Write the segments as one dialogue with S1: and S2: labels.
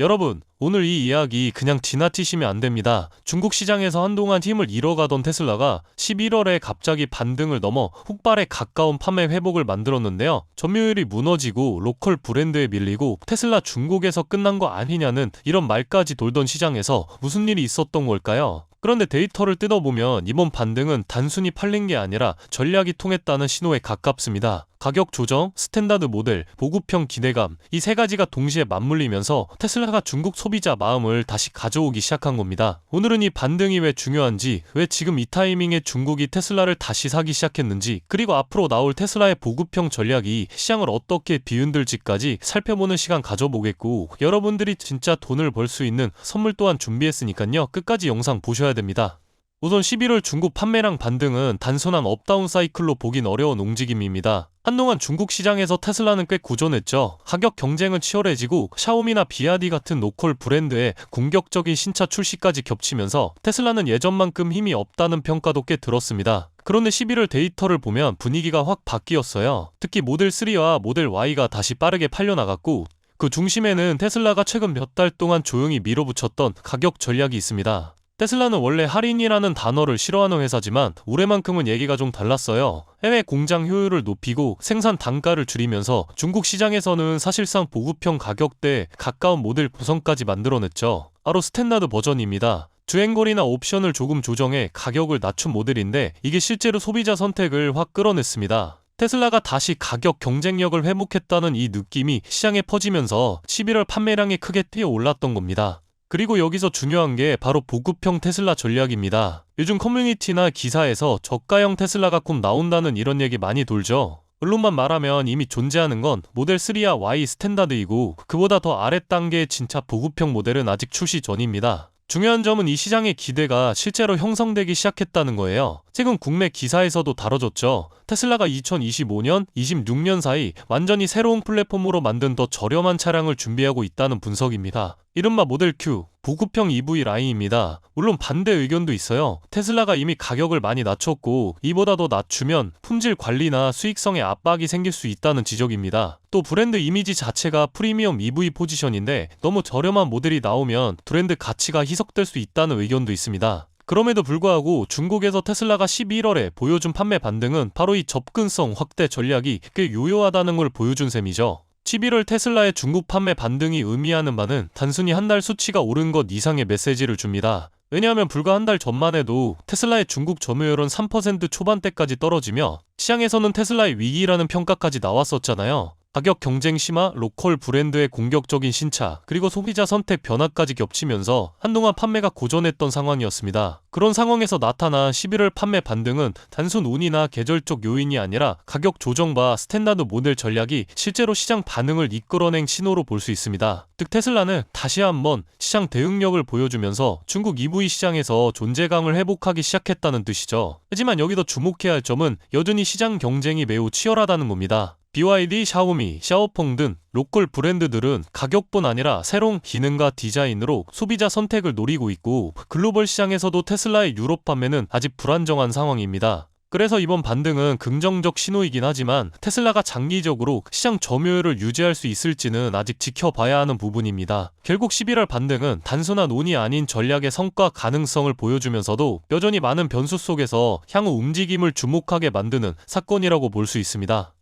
S1: 여러분, 오늘 이 이야기 그냥 지나치시면 안 됩니다. 중국 시장에서 한동안 힘을 잃어가던 테슬라가 11월에 갑자기 반등을 넘어 훅발에 가까운 판매 회복을 만들었는데요. 점유율이 무너지고 로컬 브랜드에 밀리고 테슬라 중국에서 끝난 거 아니냐는 이런 말까지 돌던 시장에서 무슨 일이 있었던 걸까요? 그런데 데이터를 뜯어보면 이번 반등은 단순히 팔린 게 아니라 전략이 통했다는 신호에 가깝습니다. 가격 조정, 스탠다드 모델, 보급형 기대감 이 세 가지가 동시에 맞물리면서 테슬라가 중국 소비자 마음을 다시 가져오기 시작한 겁니다. 오늘은 이 반등이 왜 중요한지, 왜 지금 이 타이밍에 중국이 테슬라를 다시 사기 시작했는지, 그리고 앞으로 나올 테슬라의 보급형 전략이 시장을 어떻게 뒤흔들지까지 살펴보는 시간 가져보겠고, 여러분들이 진짜 돈을 벌 수 있는 선물 또한 준비했으니까요. 끝까지 영상 보셔야 됩니다. 우선 11월 중국 판매량 반등은 단순한 업다운 사이클로 보긴 어려운 움직임입니다. 한동안 중국 시장에서 테슬라는 꽤 구전했죠. 가격 경쟁은 치열해지고 샤오미나 비아디 같은 로컬 브랜드의 공격적인 신차 출시까지 겹치면서 테슬라는 예전만큼 힘이 없다는 평가도 꽤 들었습니다. 그런데 11월 데이터를 보면 분위기가 확 바뀌었어요. 특히 모델 3와 모델 Y가 다시 빠르게 팔려나갔고 그 중심에는 테슬라가 최근 몇 달 동안 조용히 밀어붙였던 가격 전략이 있습니다. 테슬라는 원래 할인이라는 단어를 싫어하는 회사지만 올해만큼은 얘기가 좀 달랐어요. 해외 공장 효율을 높이고 생산 단가를 줄이면서 중국 시장에서는 사실상 보급형 가격대에 가까운 모델 구성까지 만들어냈죠. 바로 스탠다드 버전입니다. 주행거리나 옵션을 조금 조정해 가격을 낮춘 모델인데 이게 실제로 소비자 선택을 확 끌어냈습니다. 테슬라가 다시 가격 경쟁력을 회복했다는 이 느낌이 시장에 퍼지면서 11월 판매량이 크게 뛰어 올랐던 겁니다. 그리고 여기서 중요한 게 바로 보급형 테슬라 전략입니다. 요즘 커뮤니티나 기사에서 저가형 테슬라가 곧 나온다는 이런 얘기 많이 돌죠. 언론만 말하면 이미 존재하는 건 모델 3와 Y 스탠다드이고 그보다 더 아래 단계의 진짜 보급형 모델은 아직 출시 전입니다. 중요한 점은 이 시장의 기대가 실제로 형성되기 시작했다는 거예요. 최근 국내 기사에서도 다뤄졌죠. 테슬라가 2025년, 26년 사이 완전히 새로운 플랫폼으로 만든 더 저렴한 차량을 준비하고 있다는 분석입니다. 이른바 모델 Q, 보급형 EV 라인입니다. 물론 반대 의견도 있어요. 테슬라가 이미 가격을 많이 낮췄고 이보다 더 낮추면 품질 관리나 수익성에 압박이 생길 수 있다는 지적입니다. 또 브랜드 이미지 자체가 프리미엄 EV 포지션인데 너무 저렴한 모델이 나오면 브랜드 가치가 희석될 수 있다는 의견도 있습니다. 그럼에도 불구하고 중국에서 테슬라가 11월에 보여준 판매 반등은 바로 이 접근성 확대 전략이 꽤 요요하다는 걸 보여준 셈이죠. 11월 테슬라의 중국 판매 반등이 의미하는 바는 단순히 한 달 수치가 오른 것 이상의 메시지를 줍니다. 왜냐하면 불과 한 달 전만 해도 테슬라의 중국 점유율은 3% 초반대까지 떨어지며 시장에서는 테슬라의 위기라는 평가까지 나왔었잖아요. 가격 경쟁 심화, 로컬 브랜드의 공격적인 신차, 그리고 소비자 선택 변화까지 겹치면서 한동안 판매가 고전했던 상황이었습니다. 그런 상황에서 나타난 11월 판매 반등은 단순 운이나 계절적 요인이 아니라 가격 조정과 스탠다드 모델 전략이 실제로 시장 반응을 이끌어낸 신호로 볼 수 있습니다. 즉 테슬라는 다시 한번 시장 대응력을 보여주면서 중국 EV 시장에서 존재감을 회복하기 시작했다는 뜻이죠. 하지만 여기서 주목해야 할 점은 여전히 시장 경쟁이 매우 치열하다는 겁니다. BYD, 샤오미, 샤오펑 등 로컬 브랜드들은 가격뿐 아니라 새로운 기능과 디자인으로 소비자 선택을 노리고 있고 글로벌 시장에서도 테슬라의 유럽 판매는 아직 불안정한 상황입니다. 그래서 이번 반등은 긍정적 신호이긴 하지만 테슬라가 장기적으로 시장 점유율을 유지할 수 있을지는 아직 지켜봐야 하는 부분입니다. 결국 11월 반등은 단순한 운이 아닌 전략의 성과 가능성을 보여주면서도 여전히 많은 변수 속에서 향후 움직임을 주목하게 만드는 사건이라고 볼 수 있습니다.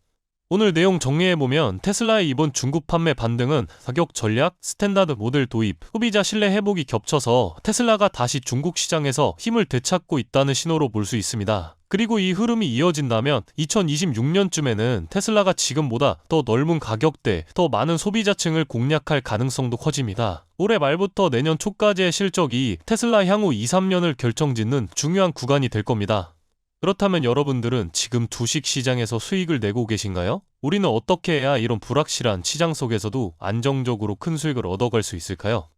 S1: 오늘 내용 정리해보면 테슬라의 이번 중국 판매 반등은 가격 전략, 스탠다드 모델 도입, 소비자 신뢰 회복이 겹쳐서 테슬라가 다시 중국 시장에서 힘을 되찾고 있다는 신호로 볼 수 있습니다. 그리고 이 흐름이 이어진다면 2026년쯤에는 테슬라가 지금보다 더 넓은 가격대, 더 많은 소비자층을 공략할 가능성도 커집니다. 올해 말부터 내년 초까지의 실적이 테슬라 향후 2, 3년을 결정짓는 중요한 구간이 될 겁니다. 그렇다면 여러분들은 지금 주식 시장에서 수익을 내고 계신가요? 우리는 어떻게 해야 이런 불확실한 시장 속에서도 안정적으로 큰 수익을 얻어갈 수 있을까요?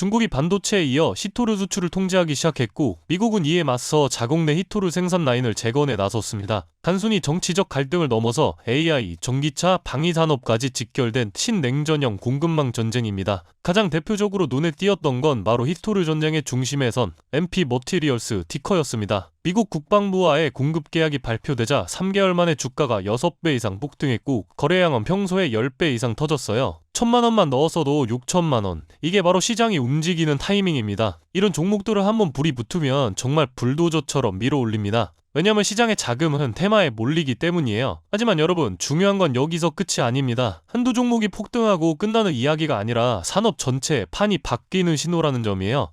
S1: 중국이 반도체에 이어 히토류 수출을 통제하기 시작했고 미국은 이에 맞서 자국 내 히토류 생산 라인을 재건에 나섰습니다. 단순히 정치적 갈등을 넘어서 AI, 전기차, 방위 산업까지 직결된 신냉전형 공급망 전쟁입니다. 가장 대표적으로 눈에 띄었던 건 바로 히토류 전쟁의 중심에 선 MP 머티리얼스 티커였습니다. 미국 국방부와의 공급 계약이 발표되자 3개월 만에 주가가 6배 이상 폭등했고 거래량은 평소에 10배 이상 터졌어요. 천만 원만 넣었어도 6천만 원. 이게 바로 시장이 움직이는 타이밍입니다. 이런 종목들을 한번 불이 붙으면 정말 불도저처럼 밀어 올립니다. 왜냐면 시장의 자금은 테마에 몰리기 때문이에요. 하지만 여러분, 중요한 건 여기서 끝이 아닙니다. 한두 종목이 폭등하고 끝나는 이야기가 아니라 산업 전체 판이 바뀌는 신호라는 점이에요.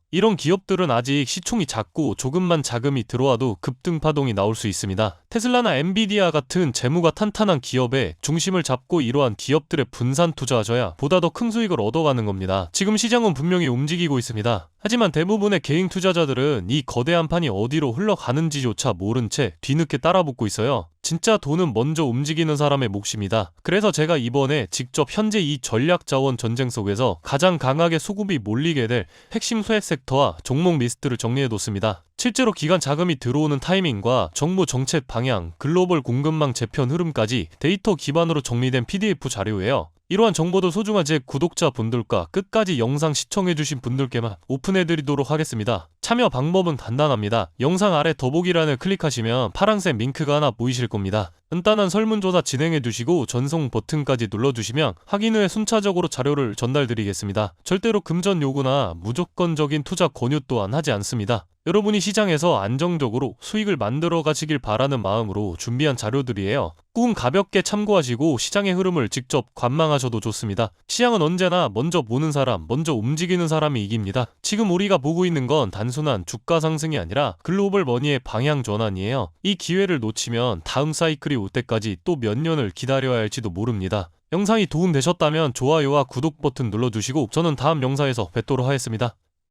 S1: 이런 기업들은 아직 시총이 작고 조금만 자금이 들어와도 급등 파동이 나올 수 있습니다. 테슬라나 엔비디아 같은 재무가 탄탄한 기업에 중심을 잡고 이러한 기업들의 분산 투자하셔야 보다 더 큰 수익을 얻어가는 겁니다. 지금 시장은 분명히 움직이고 있습니다. 하지만 대부분의 개인 투자자들은 이 거대한 판이 어디로 흘러가는지조차 모른 채 뒤늦게 따라붙고 있어요. 진짜 돈은 먼저 움직이는 사람의 몫입니다. 그래서 제가 이번에 직접 현재 이 전략 자원 전쟁 속에서 가장 강하게 수급이 몰리게 될 핵심 소액 섹터와 종목 리스트를 정리해뒀습니다. 실제로 기관 자금이 들어오는 타이밍과 정부 정책 방향, 글로벌 공급망 재편 흐름까지 데이터 기반으로 정리된 PDF 자료예요. 이러한 정보도 소중한 제 구독자 분들과 끝까지 영상 시청해주신 분들께만 오픈해드리도록 하겠습니다. 참여 방법은 간단합니다. 영상 아래 더보기란을 클릭하시면 파란색 링크가 하나 보이실 겁니다. 간단한 설문조사 진행해 두시고 전송 버튼까지 눌러주시면 확인 후에 순차적으로 자료를 전달드리겠습니다. 절대로 금전 요구나 무조건적인 투자 권유 또한 하지 않습니다. 여러분이 시장에서 안정적으로 수익을 만들어 가시길 바라는 마음으로 준비한 자료들이에요. 꿈 가볍게 참고하시고 시장의 흐름을 직접 관망하셔도 좋습니다. 시장은 언제나 먼저 보는 사람, 먼저 움직이는 사람이 이깁니다. 지금 우리가 보고 있는 건 단순한 주가 상승이 아니라 글로벌 머니의 방향 전환이에요. 이 기회를 놓치면 다음 사이클이 올 때까지 또 몇 년을 기다려야 할지도 모릅니다. 영상이 도움되셨다면 좋아요와 구독 버튼 눌러주시고 저는 다음 영상에서 뵙도록 하겠습니다.